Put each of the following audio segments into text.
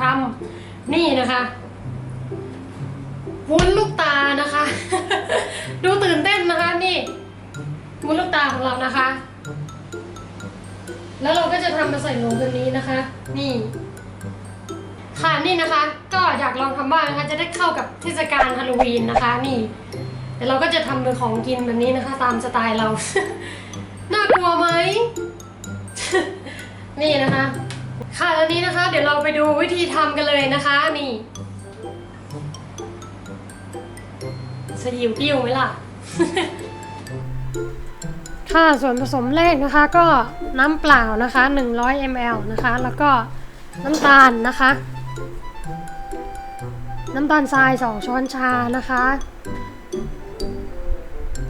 ทำนี่นะคะวุ้นลูกตานะคะ ดูตื่นเต้นนะคะนี่วุ้นลูกตาของเรานะคะ แล้วเราก็จะทำมาใส่ลงตัวนี้นะคะ นี่ ค่ะนี่นะคะ ก็อยากลองทำบ้างนะคะ จะได้เข้ากับเทศกาลฮาโลวีนนะคะ นี่แต่เราก็จะทำเป็นของกินแบบนี้นะคะ ตามสไตล์เรา น่ากลัวไหม นี่นะคะ ค่ะแล้วนี้นะคะ เดี๋ยวเราไปดูวิธีทำกันเลยนะคะนี่สยิวปิ้วไหมล่ะ ค่ะส่วนผสมแรกนะคะก็น้ำเปล่านะคะ 100 ml นะคะ แล้วก็น้ำตาลนะคะ น้ำตาลทราย 2 ช้อนชานะคะ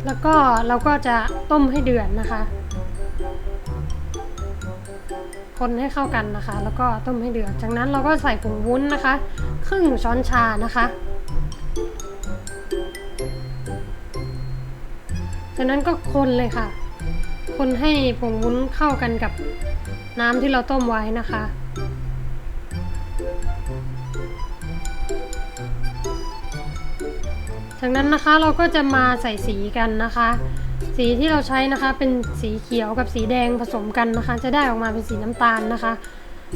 แล้วก็เราก็จะต้มให้เดือดนะคะ คนให้เข้ากันนะคะ แล้วก็ต้มให้เดือด จากนั้นเราก็ใส่ผงวุ้นนะคะ ครึ่งช้อนชานะคะ จากนั้นก็คนเลยค่ะ คนให้ผงวุ้นเข้ากันกับน้ำที่เราต้มไว้นะคะจากนั้นนะคะเราก็จะมาใส่สีกันนะคะ สีที่เราใช้นะคะเป็นสีเขียวกับสีแดงผสมกันนะคะ จะได้ออกมาเป็นสีน้ำตาลนะคะ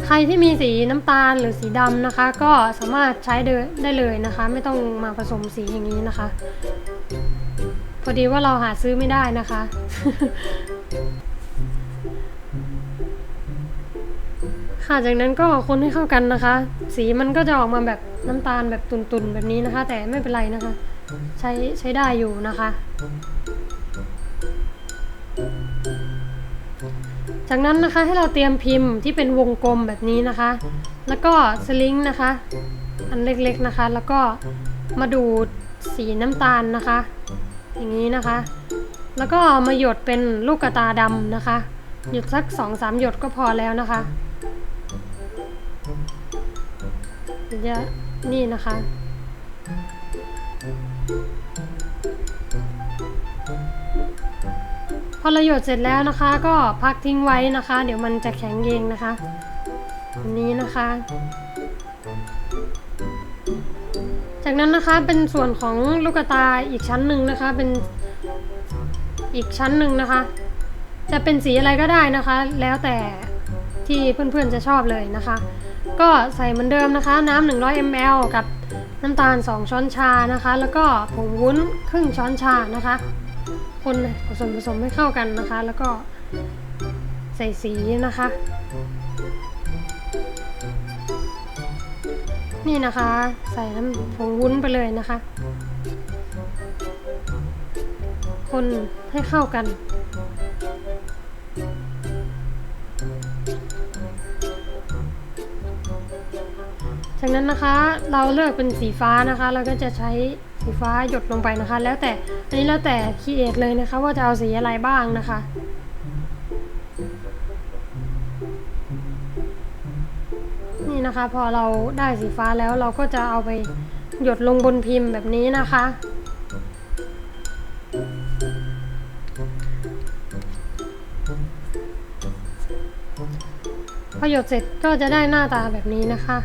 ใครที่มีสีน้ำตาลหรือสีดำนะคะ ก็สามารถใช้ได้เลยนะคะ ไม่ต้องมาผสมสีอย่างนี้นะคะ พอดีว่าเราหาซื้อไม่ได้นะคะ ค่ะจากนั้นก็คนให้เข้ากันนะคะ สีมันก็จะออกมาแบบน้ำตาลแบบตุนๆแบบนี้นะคะ แต่ไม่เป็นไรนะคะ ใช้ใช้ได้อยู่นะคะ จากนั้นนะคะให้เราเตรียมพิมพ์ที่เป็นวงกลมแบบนี้นะคะ แล้วก็สลิงนะคะ อันเล็กๆนะคะ แล้วก็มาดูดสีน้ำตาลนะคะ อย่างนี้นะคะ แล้วก็มาหยดเป็นลูกกระตาดำนะคะ หยดสักสองสามหยดก็พอแล้วนะคะเดี๋ยวจะนี่นะคะ พอเราหยดเสร็จแล้วนะคะ ก็พักทิ้งไว้นะคะ เดี๋ยวมันจะแข็งเองนะคะอันนี้นะคะ จากนั้นนะคะเป็นส่วนของลูกตาอีกชั้นหนึ่งนะคะ เป็นอีกชั้นหนึ่งนะคะ จะเป็นสีอะไรก็ได้นะคะ แล้วแต่ที่เพื่อนๆจะชอบเลยนะคะ ก็ใส่เหมือนเดิมนะคะ น้ำ100 ml กับน้ำตาล 2 ช้อนชานะคะ แล้วก็ผงวุ้นครึ่งช้อนชานะคะ คนผสมผสมให้เข้ากันนะคะ แล้วก็ใส่สีนะคะ นี่นะคะ ใส่น้ำผงวุ้นไปเลยนะคะ คนให้เข้ากันจากนั้นนะคะเราเลือกเป็นสีฟ้านะคะ เราก็จะใช้ สีฟ้าหยดลงไปนะคะ แล้วแต่อันนี้แล้วแต่คีเอทเลยนะคะ ว่าจะเอาสีอะไรบ้างนะคะนี่นะคะพอเราได้สีฟ้าแล้วเราก็จะเอาไปหยดลงบนพิมพ์แบบนี้นะคะ พอหยดเสร็จก็จะได้หน้าตาแบบนี้นะคะ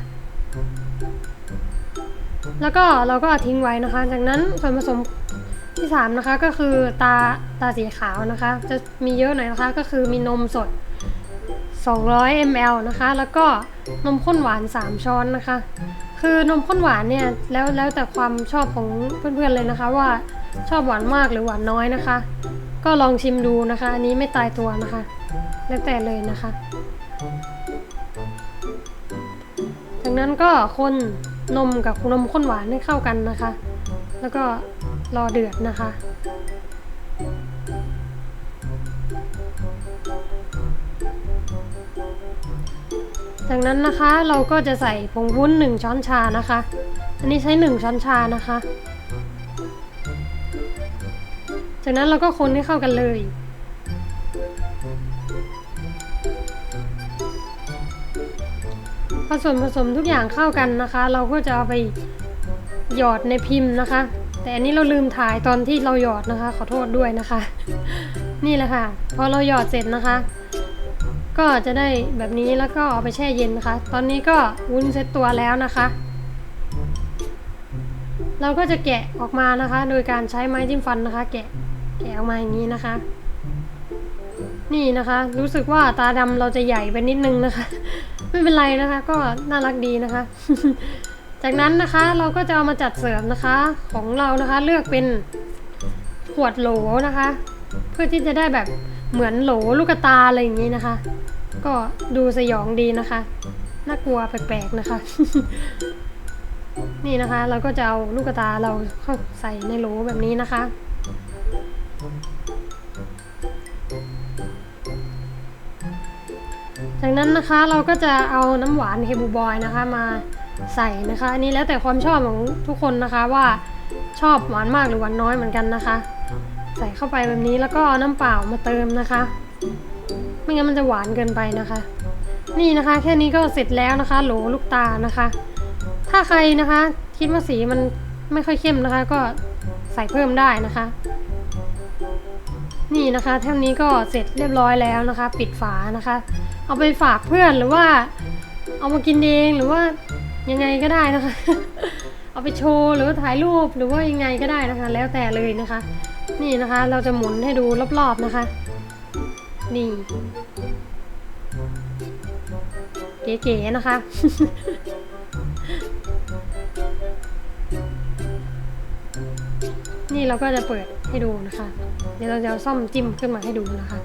แล้วก็เราก็ทิ้งไว้นะคะ จากนั้นส่วนผสมที่3นะคะก็คือตาตาสีขาวนะคะ จะมีเยอะหน่อยนะคะก็คือมีนมสด 200 ml นะคะ แล้วก็นมข้นหวาน 3 ช้อนนะคะ คือนมข้นหวานเนี่ยแล้วแล้วแต่ความชอบของเพื่อนๆเลยนะคะว่าชอบหวานมากหรือหวานน้อยนะคะ ก็ลองชิมดูนะคะ อันนี้ไม่ตายตัวนะคะ แล้วแต่เลยนะคะ จากนั้นก็คน นมกับนมข้นหวานให้เข้ากันนะคะ แล้วก็รอเดือดนะคะ จากนั้นนะคะเราก็จะใส่ผงวุ้น 1 ช้อนชานะคะ อันนี้ใช้ 1 ช้อนชานะคะ จากนั้นเราก็คนให้เข้ากันเลย ผสมผสมทุกอย่างเข้ากันนะคะ เราก็จะเอาไปหยอดในพิมพ์นะคะ แต่อันนี้เราลืมถ่ายตอนที่เราหยอดนะคะ ขอโทษด้วยนะคะ นี่แหละค่ะ พอเราหยอดเสร็จนะคะ ก็จะได้แบบนี้แล้วก็เอาไปแช่เย็นนะคะ ตอนนี้ก็วุ้นเซ็ตตัวแล้วนะคะ เราก็จะแกะออกมานะคะ โดยการใช้ไม้จิ้มฟันนะคะ แกะแกะออกมาอย่างนี้นะคะนี่นะคะ รู้สึกว่าตาดำเราจะใหญ่ไปนิดนึงนะคะ ไม่เป็นไรนะคะ ก็น่ารักดีนะคะ จากนั้นนะคะเราก็จะเอามาจัดเสริมนะคะ ของเรานะคะเลือกเป็นขวดโหลนะคะ เพื่อที่จะได้แบบเหมือนโหลลูกตาอะไรอย่างนี้นะคะ ก็ดูสยองดีนะคะน่ากลัวแปลกๆนะคะ นี่นะคะ เราก็จะเอาลูกตาเราเข้าใส่ในโหลแบบนี้นะคะ จากนั้นนะคะเราก็จะเอาน้ำหวานเฮบูบอยนะคะมาใส่นะคะอันนี้แล้วแต่ความชอบของทุกคนนะคะว่าชอบหวานมากหรือหวานน้อยเหมือนกันนะคะ ใส่เข้าไปแบบนี้แล้วก็เอาน้ำเปล่ามาเติมนะคะ ไม่งั้นมันจะหวานเกินไปนะคะ นี่นะคะแค่นี้ก็เสร็จแล้วนะคะ โหลลูกตานะคะ ถ้าใครนะคะ คิดว่าสีมันไม่ค่อยเข้มนะคะ ก็ใส่เพิ่มได้นะคะ นี่นะคะเท่านี้ก็เสร็จเรียบร้อยแล้วนะคะ ปิดฝานะคะ เอาไปฝากเพื่อนหรือว่า เอามากินเองหรือว่ายังไงก็ได้นะคะ เอาไปโชว์หรือว่าถ่ายรูปหรือว่ายังไงก็ได้นะคะ แล้วแต่เลยนะคะ นี่นะคะเราจะหมุนให้ดูรอบๆนะคะ นี่เก๋ๆนะคะนี่เราก็จะเปิด ให้ดูนะคะ เดี๋ยวเราจะเอาซ่อมจิ้มขึ้นมาให้ดูนะคะ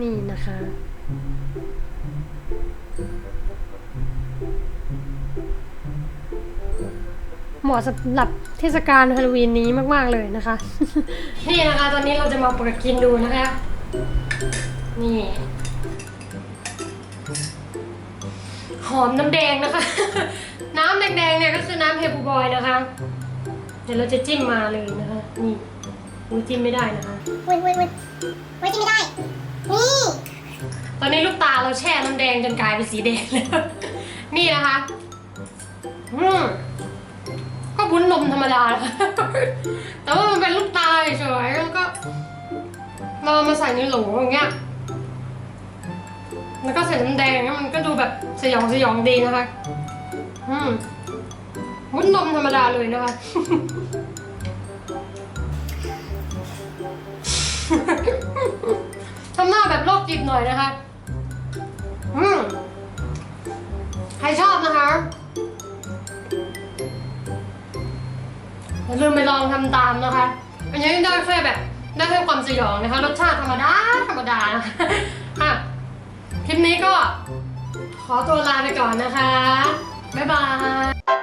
นี่นะคะเหมาะสำหรับเทศกาลฮาโลวีนนี้มาก ๆ เลยนะคะ นี่นะคะ ตอนนี้เราจะมาเปิดกินดูนะคะ นี่ หอมน้ำแดงนะคะ แดงๆเนี่ยก็คือน้ำเฮบูบอยนะคะ เดี๋ยวเราจะจิ้มมาเลยนะคะ นี่อุ้ยจิ้มไม่ได้นะคะ วุ้นวุ้นวุ้นวุ้นกินไม่ได้ นี่ ตอนนี้ลูกตาเราแช่น้ำแดงจนกลายเป็นสีแดงแล้ว นี่นะคะอืมก็บุ้นนมธรรมดานะคะแต่ว่ามันเป็นลูกตาเฉยๆแล้วก็เราเอามาใส่ในโหลอย่างเงี้ย แล้วก็ใส่น้ำแดงเนี่ยมันก็ดูแบบสยองสยองดีนะคะ อืม วุ้นนมธรรมดาเลยนะคะ ทำหน้าแบบโรคจิตหน่อยนะคะ อืมใครชอบนะคะอย่าลืมไปลองทำตามนะคะ อันนี้ได้แค่แบบ ได้แค่ความสยองนะคะ รสชาติธรรมดา ธรรมดานะคะอะคลิปนี้ก็ขอตัวลาไปก่อนนะคะ บ๊ายบาย